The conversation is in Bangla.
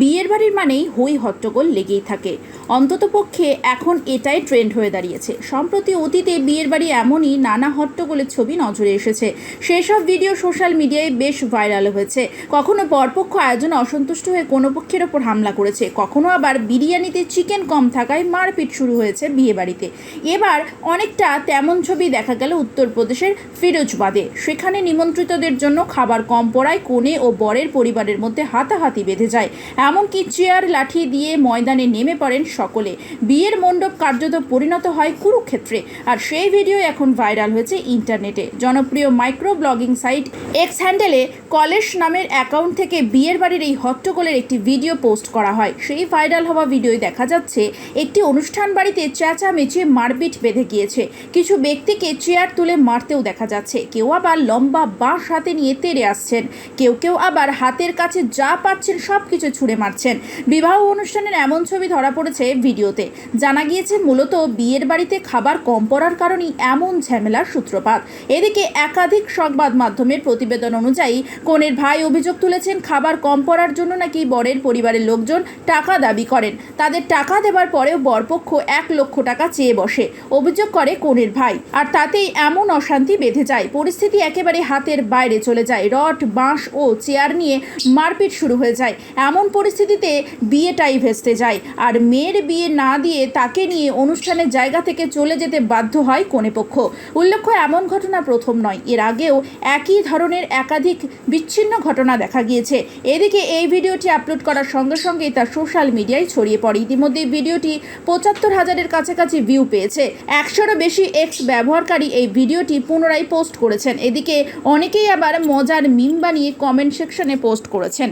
বিয়ের বাড়ির মানেই হই হট্টগোল লেগেই থাকে। অন্ততপক্ষে এখন এটাই ট্রেন্ড হয়ে দাঁড়িয়েছে। সম্প্রতি অতীতে বিয়ের বাড়ি এমনই নানা হট্টগোলের ছবি নজরে এসেছে। সেসব ভিডিও সোশ্যাল মিডিয়ায় বেশ ভাইরাল হয়েছে। কখনো পরপক্ষ আয়োজনে অসন্তুষ্ট হয়ে কোনো পক্ষের ওপর হামলা করেছে। কখনো আবার বিরিয়ানিতে চিকেন কম থাকায় মারপিট শুরু হয়েছে বিয়ে বাড়িতে। এবার অনেকটা তেমন ছবি দেখা গেল উত্তরপ্রদেশের ফিরোজবাদে। সেখানে নিমন্ত্রিতদের জন্য খাবার কম পড়ায় কোণে ও বরের পরিবারের মধ্যে হাতাহাতি বেঁধে যায়। এমনকি চেয়ার লাঠি দিয়ে ময়দানে নেমে পড়েন সকলে। বিয়ের মণ্ডপ কার্যত পরিণত হয় কুরুক্ষেত্রে। আর সেই ভিডিও এখন ভাইরাল হয়েছে ইন্টারনেটে। জনপ্রিয় মাইক্রো ব্লগিং সাইট এক্স হ্যান্ডেলে কলেশ নামের অ্যাকাউন্ট থেকে বিয়ের বাড়ির এই হট্টগোলের একটি ভিডিও পোস্ট করা হয়। সেই ভাইরাল হওয়া ভিডিওয় দেখা যাচ্ছে, একটি অনুষ্ঠান বাড়িতে চেঁচামেচি মারপিট বেঁধে গিয়েছে। কিছু ব্যক্তিকে চেয়ার তুলে মারতেও দেখা যাচ্ছে। কেউ আবার লম্বা বাঁশ হাতে নিয়ে তেড়ে আসছেন। কেউ কেউ আবার হাতের কাছে যা পাচ্ছেন সব কিছু ছুঁড়ে মারছেন। বিবাহ অনুষ্ঠানের এমন ছবি ধরা পড়েছে ভিডিওতে। জানা গিয়েছে, মূলত বিয়ের বাড়িতে খাবার কম পড়ার কারণেই এমন ঝামেলার সূত্রপাত। এদিকে একাধিক সংবাদ মাধ্যমের প্রতিবেদন অনুযায়ী, কনের ভাই অভিযোগ তুলেছেন, খাবার কম পড়ার জন্য নাকি বরের পরিবারের লোকজন টাকা দাবি করেন। তাদের টাকা দেওয়ার পরেও বরপক্ষ এক লক্ষ টাকা চেয়ে বসে। অভিযোগ করে কনের ভাই। আর তাতেই এমন অশান্তি বেঁধে যায়। পরিস্থিতি একেবারে হাতের বাইরে চলে যায়। রড, বাঁশ ও চেয়ার নিয়ে মারপিট শুরু হয়ে যায়। এমন পরিস্থিতিতে বিয়েটাই ভেস্তে যায়। আর মেয়ের বিয়ে না দিয়ে তাকে নিয়ে অনুষ্ঠানের জায়গা থেকে চলে যেতে বাধ্য হয় কনেপক্ষ উল্লেখ্য, এমন ঘটনা প্রথম নয়। এর আগেও একই ধরনের একাধিক বিচ্ছিন্ন ঘটনা দেখা গিয়েছে। এদিকে এই ভিডিওটি আপলোড করার সঙ্গে সঙ্গেই তা সোশ্যাল মিডিয়ায় ছড়িয়ে পড়ে। ইতিমধ্যে ভিডিওটি পঁচাত্তর হাজারের কাছাকাছি ভিউ পেয়েছে। একশোরও বেশি এক্স ব্যবহারকারী এই ভিডিওটি পুনরায় পোস্ট করেছেন। এদিকে অনেকেই আবার মজার মিম বানিয়ে কমেন্ট সেকশনে পোস্ট করেছেন।